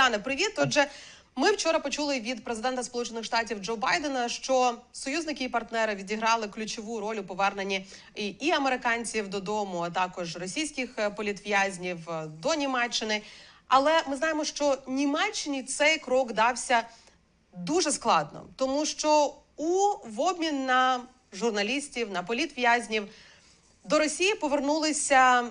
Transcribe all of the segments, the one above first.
Тане, привіт. Отже, ми вчора почули від президента Сполучених Штатів Джо Байдена, що союзники і партнери відіграли ключову роль у поверненні і, і американців додому, а також російських е, політв'язнів е, до Німеччини. Але ми знаємо, що Німеччині цей крок дався дуже складно, тому що у в обмін на журналістів, на політв'язнів до Росії повернулися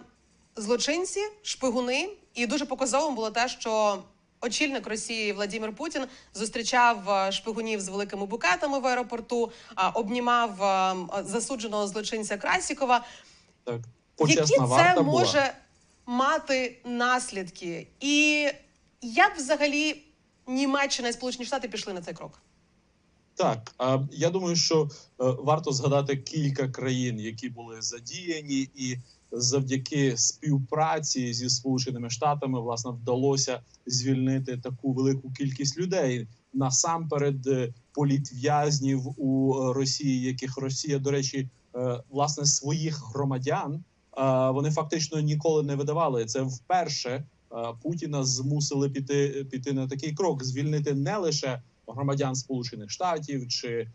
злочинці, шпигуни, і дуже показовим було те, що очільник Росії Владимир Путін зустрічав е, шпигунів з великими букетами в аеропорту, обнімав е, засудженого злочинця Красікова. Так, Які це може була. мати наслідки? І як взагалі Німеччина і Сполучені Штати пішли на цей крок? Так, я думаю, що е, варто згадати кілька країн, які були задіяні, і завдяки співпраці зі Сполученими Штатами власне вдалося звільнити таку велику кількість людей. Насамперед, е, політв'язнів у Росії, яких Росія, до речі, е, власне своїх громадян е, вони фактично ніколи не видавали. Це вперше Путіна змусили піти піти на такий крок, звільнити не лише громадян Сполучених Штатів чи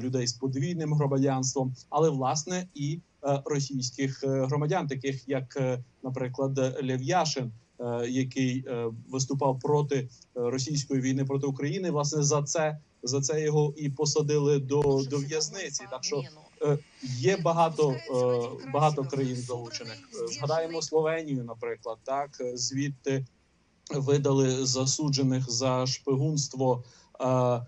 людей з подвійним громадянством, але власне і російських е, громадян, таких як, е, наприклад, Лев Яшин, е, який е, виступав проти е, російської війни проти України. Власне за це за це його і посадили до, до в'язниці. Так що е, є багато е, багато країн залучених. Е, Згадаємо Словенію, наприклад, так е, звідти видали засуджених за шпигунство е, е,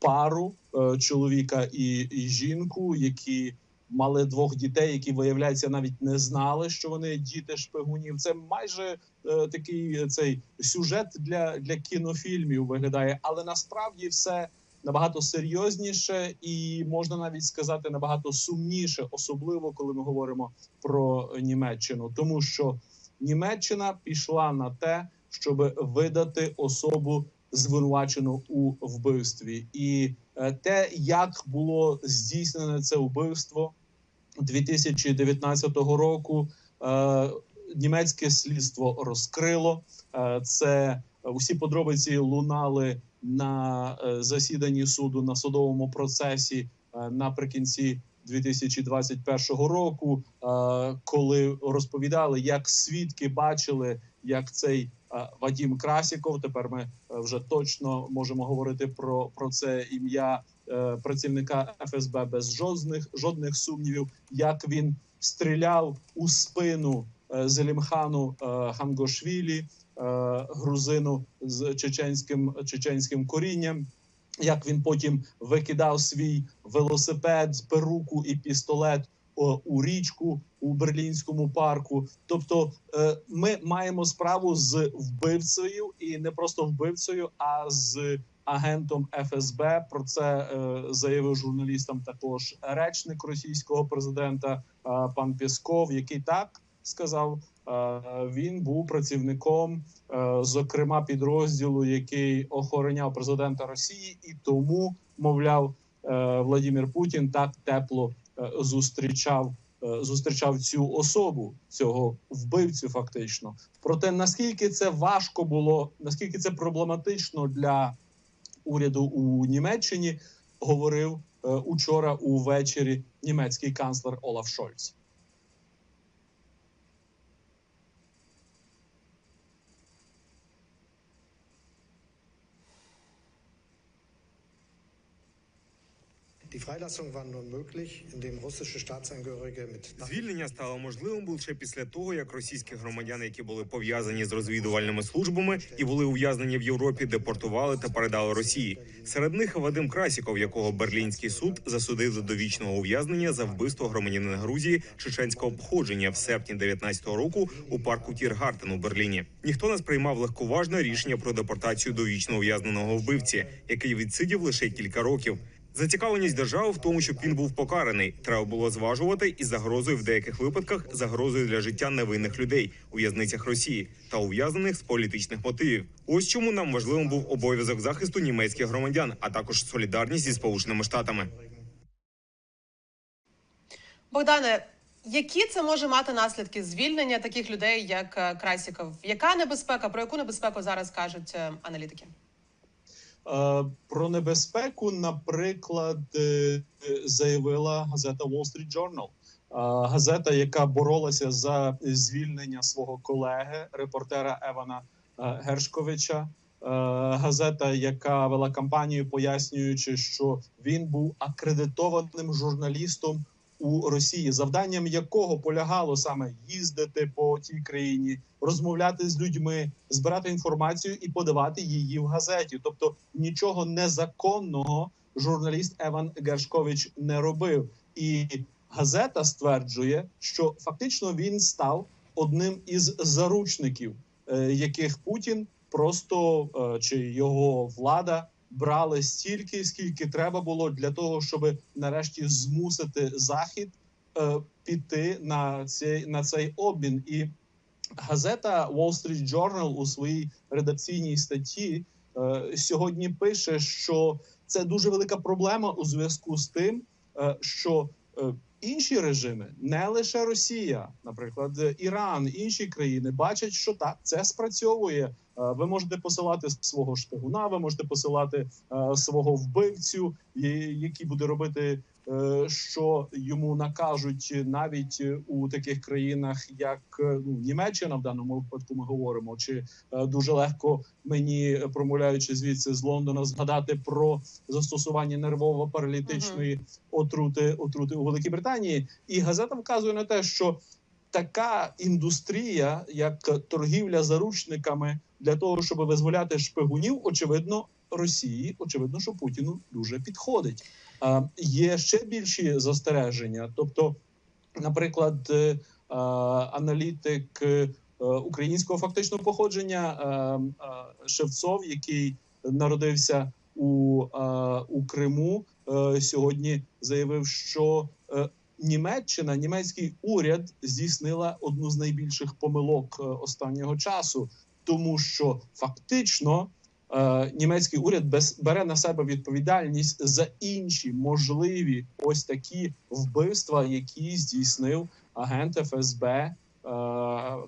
пару е, чоловіка і, і жінку, які мали двох дітей, які виявляється навіть не знали, що вони діти шпигунів. Це майже е, такий цей сюжет для, для кінофільмів виглядає, але насправді все набагато серйозніше і можна навіть сказати набагато сумніше, особливо коли ми говоримо про Німеччину, тому що Німеччина пішла на те, щоб видати особу звинувачену у вбивстві, і е, те, як було здійснене це вбивство 2019 року. е, Німецьке слідство розкрило Е, це усі подробиці лунали на е, засіданні суду на судовому процесі наприкінці 2021 року, коли розповідали, як свідки бачили, як цей Вадім Красіков. Тепер ми вже точно можемо говорити про, про це ім'я працівника ФСБ без жодних жодних сумнівів, як він стріляв у спину е, Зелімхану е, Хангошвілі, е, грузину з чеченським чеченським корінням. Як він потім викидав свій велосипед, перуку і пістолет у річку у берлінському парку. Тобто, е, ми маємо справу з вбивцею, і не просто вбивцею, а з агентом ФСБ. Про це е, заявив журналістам також речник російського президента е, пан Пєсков, який так сказав. е, Він був працівником, зокрема підрозділу, який охороняв президента Росії, і тому, мовляв, Владимир Путін так тепло зустрічав зустрічав цю особу, цього вбивцю, фактично. Проте наскільки це важко було, наскільки це проблематично для уряду у Німеччині, говорив е, учора увечері німецький канцлер Олаф Шольц. Звільнення стало можливим лише після того, як російські громадяни, які були пов'язані з розвідувальними службами і були ув'язнені в Європі, депортували та передали Росії. Серед них Вадим Красіков, якого берлінський суд засудив до довічного ув'язнення за вбивство громадянина Грузії чеченського походження в серпні 19-го року у парку Тіргартен у Берліні. Ніхто не сприймав легковажне рішення про депортацію довічно ув'язненого вбивці, який відсидів лише кілька років. Зацікавленість держави в тому, щоб він був покараний, треба було зважувати із загрозою в деяких випадках загрозою для життя невинних людей у в'язницях Росії та ув'язнених з політичних мотивів. Ось чому нам важливим був обов'язок захисту німецьких громадян, а також солідарність зі сполученими штатами. Богдане, Які це може мати наслідки звільнення таких людей, як е, Красіков? Яка небезпека? Про яку небезпеку зараз кажуть е, аналітики? Е, Про небезпеку, наприклад, е, е, заявила газета Wall Street Journal. Газета, яка боролася за звільнення свого колеги, репортера Евана Гершковича. Газета, яка вела кампанію, пояснюючи, що він був акредитованим журналістом у Росії, завданням якого полягало саме їздити по тій країні, розмовляти з людьми, збирати інформацію і подавати її в газеті. Тобто нічого незаконного журналіст Еван Гершкович не робив. І газета стверджує, що фактично він став одним із заручників, е, яких Путін просто е, чи його влада брали стільки, скільки треба було для того, щоб нарешті змусити захід е, піти на цей на цей обмін. І газета Wall Street Journal у своїй редакційній статті е, сьогодні пише, що це дуже велика проблема у зв'язку з тим, е, що інші режими, не лише Росія, наприклад, е, Іран, інші країни бачать, що так це спрацьовує. Е, Ви можете посилати свого шпигуна, ви можете посилати е, свого вбивцю, який буде робити, е, що йому накажуть навіть е, у таких країнах, як е, ну, Німеччина, в даному випадку ми говоримо, чи е, дуже легко мені е, промовляючи звідси з Лондона, згадати про застосування нервово-паралітичної отрути отрути у Великій Британії, і газета вказує на те, що така індустрія, як торгівля заручниками, для того, щоб визволяти шпигунів, очевидно, Росії, очевидно, що Путіну дуже підходить. Є ще більші застереження. Тобто, наприклад, е, аналітик е, українського фактичного походження е, Шевцов, який народився у, у Криму, сьогодні заявив, що Німеччина, німецький уряд здійснила одну з найбільших помилок останнього часу, тому що фактично німецький уряд без бере на себе відповідальність за інші можливі ось такі вбивства, які здійснив агент ФСБ е,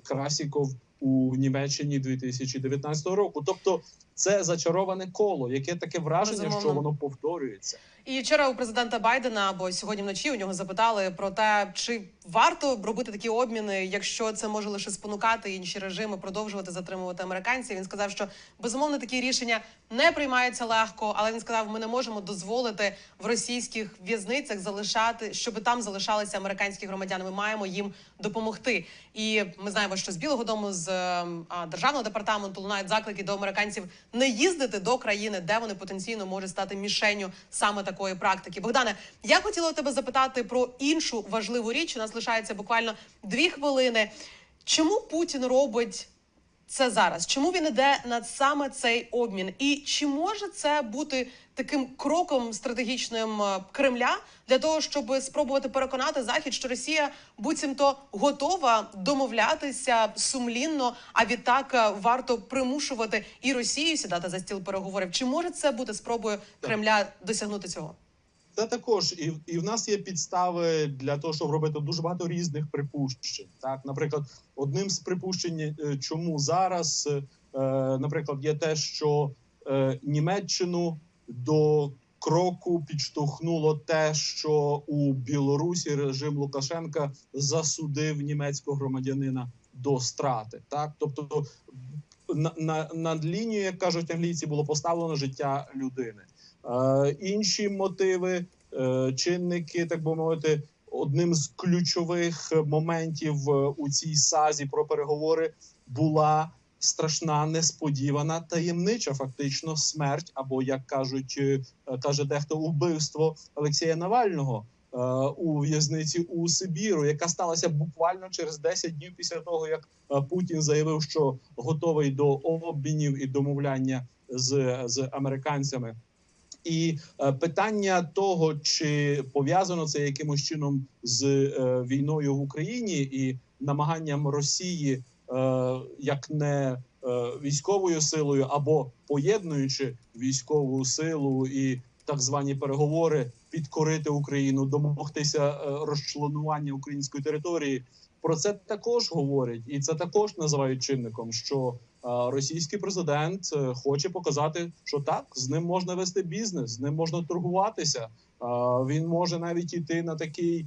Красіков у Німеччині 2019 року. Тобто, це зачароване коло, яке таке враження, Безумовно. що воно повторюється. І вчора у президента Байдена або сьогодні вночі у нього запитали про те, чи варто робити такі обміни, якщо це може лише спонукати інші режими продовжувати затримувати американців. Він сказав, що безумовно такі рішення не приймаються легко, але він сказав, ми не можемо дозволити в російських в'язницях залишати, щоб там залишалися американські громадяни. Ми маємо їм допомогти. І ми знаємо, що з Білого Дому з ем, а, державного департаменту лунають заклики до американців не їздити до країни, де вони потенційно можуть стати мішенню саме такої практики. Богдане, я хотіла тебе запитати про іншу важливу річ. У нас лишається буквально дві хвилини. Чому Путін робить це зараз? Чому він іде на саме цей обмін? І чи може це бути таким кроком стратегічним е, Кремля для того, щоб спробувати переконати Захід, що Росія буцімто готова домовлятися сумлінно, а відтак е, варто примушувати і Росію сідати за стіл переговорів? Чи може це бути спробою Кремля досягнути цього? Це також і, і в нас є підстави для того, щоб робити дуже багато різних припущень. Так, наприклад, одним з припущень, е, чому зараз, е, наприклад, є те, що е, Німеччину до кроку підштовхнуло те, що у Білорусі режим Лукашенка засудив німецького громадянина до страти. Так, тобто на, на, над лінію, як кажуть англійці, було поставлено життя людини. Інші мотиви, е, чинники, так би мовити, одним з ключових моментів е, у цій сазі про переговори була страшна, несподівана, таємнича, фактично, смерть, або як кажуть, е, каже дехто, убивство Олексія Навального. У в'язниці у Сибіру, яка сталася буквально через 10 днів після того, як Путін заявив, що готовий до обмінів і домовляння з, з американцями. І е, питання того, чи пов'язано це якимось чином з е, війною в Україні і намаганням Росії, е, як не військовою силою, або поєднуючи військову силу і так звані переговори, підкорити Україну, домогтися розчленування української території. Про це також говорять, і це також називають чинником, що е, російський президент е, хоче показати, що так з ним можна вести бізнес, з ним можна торгуватися. Е, Він може навіть іти на такий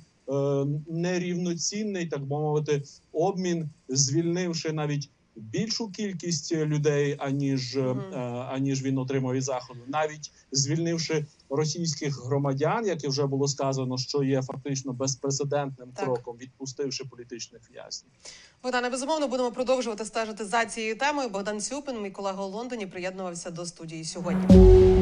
нерівноцінний, так би мовити, обмін, звільнивши навіть більшу кількість людей, аніж, е, е, аніж він отримав із заходу, навіть звільнивши російських громадян, як і вже було сказано, що є фактично безпрецедентним Так. кроком, відпустивши політичних в'язнів. Богдане, безумовно, будемо продовжувати стежити за цією темою. Богдан Цюпин, мій колега у Лондоні, приєднувався до студії сьогодні.